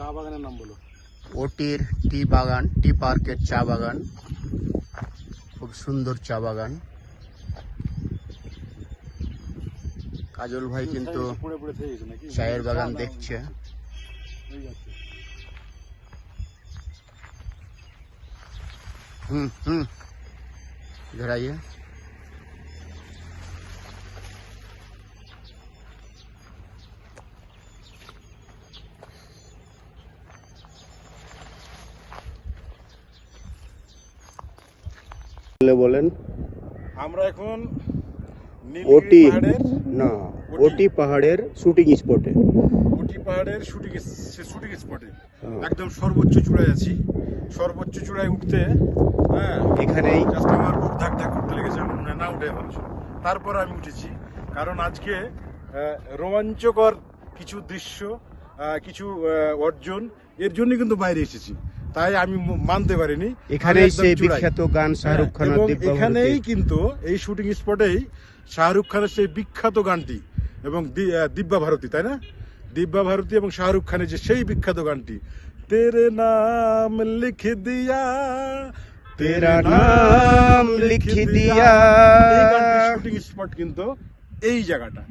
চা বাগানের নাম বলো ওটির টি বাগান টি পার্কের চা বাগান খুব সুন্দর চা বাগান কাজল ভাই কিন্তু চায়ের বাগান দেখছে হুম হুম ধরাইয়ে বলেন। আমরা এখন ওটি না ওটি পাহাড়ের শুটিং স্পটে ওটি পাহাড়ের শুটিং শুটিং স্পটে হ্যাঁ। একদম সর্বোচ্চ চূড়ায় আছি। সর্বোচ্চ চূড়ায় উঠতে হ্যাঁ। এখানেই জাস্ট আমার বুক ধাক ধাক করতে লেগেছে মনে না উঠে ভালো তারপর আমি উঠেছি। কারণ আজকে রোমাঞ্চকর কিছু দৃশ্য কিছু অর্জন এর জন্য কিন্তু বাইরে এসেছি। তাই আমি মানতে পারিনি। সেই বিখ্যাত গান শাহরুখ খান এখানেই কিন্তু এই শুটিং স্পটেই শাহরুখ খানের সেই বিখ্যাত গানটি এবং দিব্যা ভারতী তাই না? দিব্যা ভারতী এবং শাহরুখ খানের যে সেই বিখ্যাত গানটি। তেরে নাম লিখ দিয়া তেরা নাম লিখ দিয়া। শুটিং স্পট কিন্তু এই জায়গাটা।